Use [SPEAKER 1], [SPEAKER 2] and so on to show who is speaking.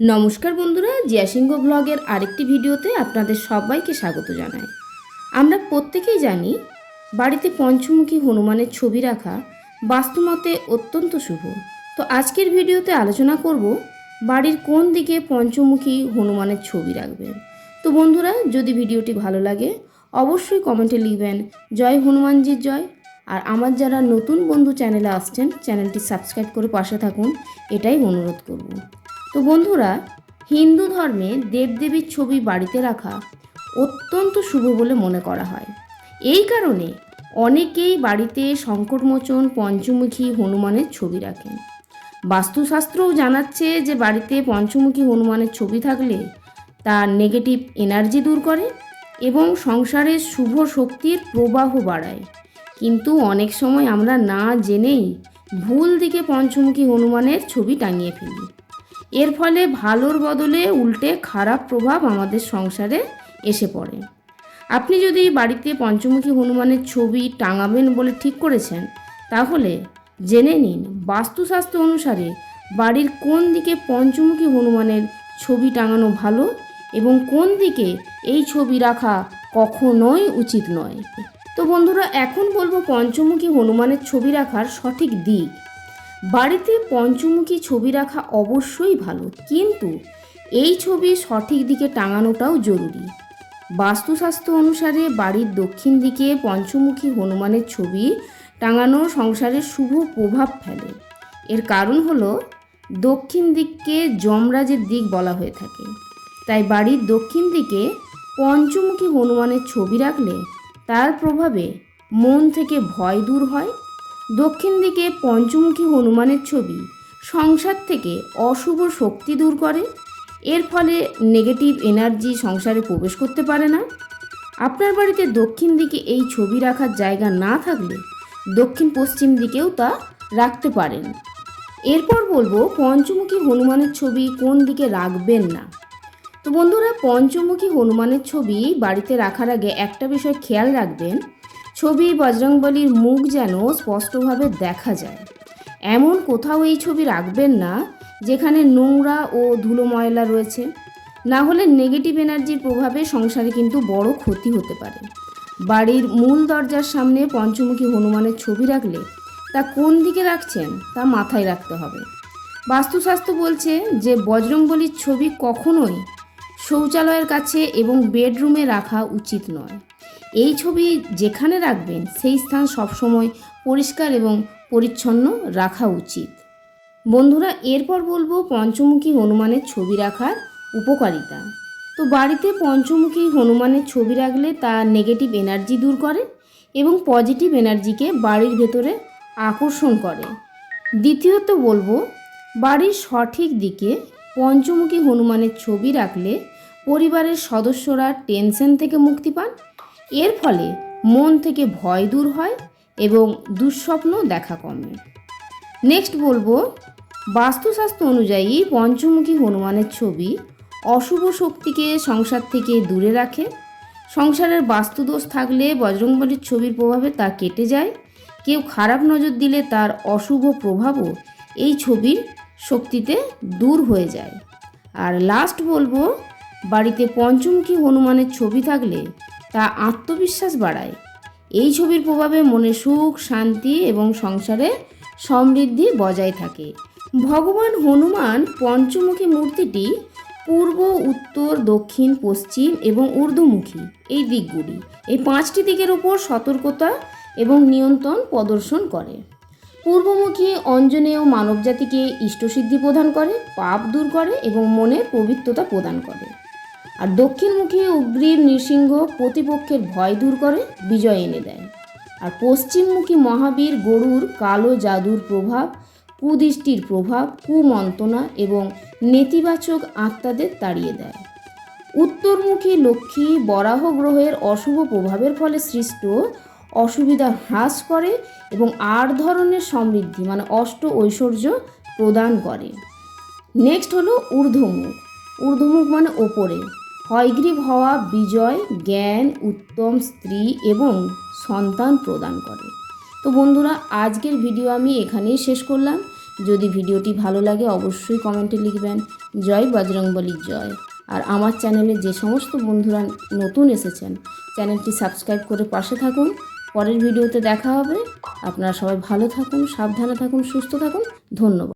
[SPEAKER 1] নমস্কার বন্ধুরা জিয়াসিংহ ব্লগের আরেকটি ভিডিওতে আপনাদের সবাইকে স্বাগত জানাই। আমরা প্রত্যেকেই জানি, বাড়িতে পঞ্চমুখী হনুমানের ছবি রাখা বাস্তুমতে অত্যন্ত শুভ। তো আজকের ভিডিওতে আলোচনা করব, বাড়ির কোন দিকে পঞ্চমুখী হনুমানের ছবি রাখবেন। তো বন্ধুরা, যদি ভিডিওটি ভালো লাগে, অবশ্যই কমেন্টে লিখবেন, জয় হনুমানজির জয়। আর আমার যারা নতুন বন্ধু চ্যানেলে আসছেন, চ্যানেলটি সাবস্ক্রাইব করে পাশে থাকুন, এটাই অনুরোধ করব। তো বন্ধুরা, হিন্দু ধর্মে দেবদেবীর ছবি বাড়িতে রাখা অত্যন্ত শুভ বলে মনে করা হয়। এই কারণে অনেকেই বাড়িতে সংকটমোচন পঞ্চমুখী, হনুমানের ছবি রাখেন। বাস্তুশাস্ত্রও জানাচ্ছে যে বাড়িতে পঞ্চমুখী, হনুমানের ছবি থাকলে তার নেগেটিভ এনার্জি দূর করে এবং সংসারের শুভ শক্তির প্রবাহ বাড়ায়। কিন্তু অনেক সময় আমরা না জেনেই ভুল দিকে পঞ্চমুখী, হনুমানের ছবি টাঙিয়ে ফেলি। এর ফলে ভালোর বদলে উল্টে খারাপ প্রভাব আমাদের সংসারে এসে পড়ে। আপনি যদি বাড়িতে পঞ্চমুখী হনুমানের ছবি টাঙাবেন বলে ঠিক করেছেন, তাহলে জেনে নিন বাস্তুশাস্ত্র অনুসারে বাড়ির কোন দিকে পঞ্চমুখী হনুমানের ছবি টাঙানো ভালো এবং কোন দিকে এই ছবি রাখা কখনোই উচিত নয়। তো বন্ধুরা, এখন বলব পঞ্চমুখী হনুমানের ছবি রাখার সঠিক দিক। বাড়িতে পঞ্চমুখী ছবি রাখা অবশ্যই ভালো, কিন্তু এই ছবি সঠিক দিকে টাঙানোটাও জরুরি। বাস্তুশাস্ত্র অনুসারে বাড়ির দক্ষিণ দিকে পঞ্চমুখী হনুমানের ছবি টাঙানো সংসারের শুভ প্রভাব ফেলে। এর কারণ হলো, দক্ষিণ দিককে যমরাজের দিক বলা হয়ে থাকে। তাই বাড়ির দক্ষিণ দিকে পঞ্চমুখী হনুমানের ছবি রাখলে তার প্রভাবে মন থেকে ভয় দূর হয় দক্ষিণ দিকে পঞ্চমুখী হনুমানের ছবি। সংসার থেকে অশুভ শক্তি দূর করে। এর ফলে নেগেটিভ এনার্জি সংসারে প্রবেশ করতে পারে না। আপনার বাড়িতে দক্ষিণ দিকে এই ছবি রাখার জায়গা না থাকলে দক্ষিণ পশ্চিম দিকেও তা রাখতে পারেন। এরপর বলব পঞ্চমুখী হনুমানের ছবি কোন দিকে রাখবেন না। তো বন্ধুরা, পঞ্চমুখী হনুমানের ছবি বাড়িতে রাখার আগে একটা বিষয় খেয়াল রাখবেন। ছবি বজরংবলীর মুখ যেন স্পষ্টভাবে দেখা যায়। এমন কোথাও এই ছবি রাখবেন না, যেখানে নোংরা ও ধুলো ময়লা রয়েছে। না হলে নেগেটিভ এনার্জির প্রভাবে সংসারে কিন্তু বড় ক্ষতি হতে পারে। বাড়ির মূল দরজার সামনে পঞ্চমুখী হনুমানের ছবি রাখলে তা কোন দিকে রাখছেন, তা মাথায় রাখতে হবে। বাস্তুশাস্ত্র বলছে যে বজরংবলীর ছবি কখনোই শৌচালয়ের কাছে এবং বেডরুমে রাখা উচিত নয়। এই ছবি যেখানে রাখবেন, সেই স্থান সবসময় পরিষ্কার এবং পরিচ্ছন্ন রাখা উচিত। বন্ধুরা, এরপর বলব পঞ্চমুখী হনুমানের ছবি রাখার উপকারিতা। তো বাড়িতে পঞ্চমুখী হনুমানের ছবি রাখলে তা নেগেটিভ এনার্জি দূর করে এবং পজিটিভ এনার্জিকে বাড়ির ভেতরে আকর্ষণ করে। দ্বিতীয়ত বলব, বাড়ির সঠিক দিকে পঞ্চমুখী হনুমানের ছবি রাখলে পরিবারের সদস্যরা টেনশন থেকে মুক্তি পান এর ফলে মন থেকে ভয় দূর হয় এবং দুঃস্বপ্ন দেখা কমে। নেক্সট বলব বাস্তুশাস্ত্র অনুযায়ী পঞ্চমুখী হনুমানের ছবি অশুভ শক্তিকে সংসার থেকে দূরে রাখে। সংসারের বাস্তুদোষ থাকলে বজরংবলীর ছবির প্রভাবে তা কেটে যায়। কেউ খারাপ নজর দিলে তার অশুভ প্রভাবও এই ছবির শক্তিতে দূর হয়ে যায়। আর লাস্ট বলব, বাড়িতে পঞ্চমুখী হনুমানের ছবি থাকলে তা আত্মবিশ্বাস বাড়ায়। এই ছবির প্রভাবে মনে সুখ, শান্তি এবং সংসারে সমৃদ্ধি বজায় থাকে। ভগবান হনুমান পঞ্চমুখী মূর্তিটি পূর্ব, উত্তর, দক্ষিণ, পশ্চিম এবং ঊর্ধ্বমুখী এই দিকগুলি। এই পাঁচটি দিকের উপর সতর্কতা এবং নিয়ন্ত্রণ প্রদর্শন করে। পূর্বমুখী অঞ্জনেয় মানবজাতিকে ইষ্টসিদ্ধি প্রদান করে, পাপ দূর করে এবং মনের পবিত্রতা প্রদান করে। আর দক্ষিণমুখী উগ্রীব নৃসিংহ প্রতিপক্ষের ভয় দূর করে, বিজয় এনে দেয়। আর পশ্চিমমুখী মহাবীর গরুর কালো জাদুর প্রভাব, কুদৃষ্টির প্রভাব, কুমন্ত্রণা এবং নেতিবাচক আত্মাদের তাড়িয়ে দেয়। উত্তরমুখী লক্ষ্মী বরাহ গ্রহের অশুভ প্রভাবের ফলে সৃষ্ট অসুবিধা হ্রাস করে এবং আট ধরনের সমৃদ্ধি মানে অষ্ট ঐশ্বর্য প্রদান করে। নেক্সট হলো ঊর্ধ্বমুখ। ঊর্ধ্বমুখ মানে ওপরে। হয়গ্রীব হওয়া বিজয়, জ্ঞান, উত্তম, স্ত্রী এবং সন্তান প্রদান করে। তো বন্ধুরা, আজকের ভিডিও আমি এখানেই শেষ করলাম। যদি ভিডিওটি ভালো লাগে, অবশ্যই কমেন্টে লিখবেন, জয় বজরংবলীর জয়। আর আমার চ্যানেলে যে সমস্ত বন্ধুরা নতুন এসেছেন, চ্যানেলটি সাবস্ক্রাইব করে পাশে থাকুন। পরের ভিডিওতে দেখা হবে। আপনারা সবাই ভালো থাকুন, সাবধানে থাকুন, সুস্থ থাকুন। ধন্যবাদ।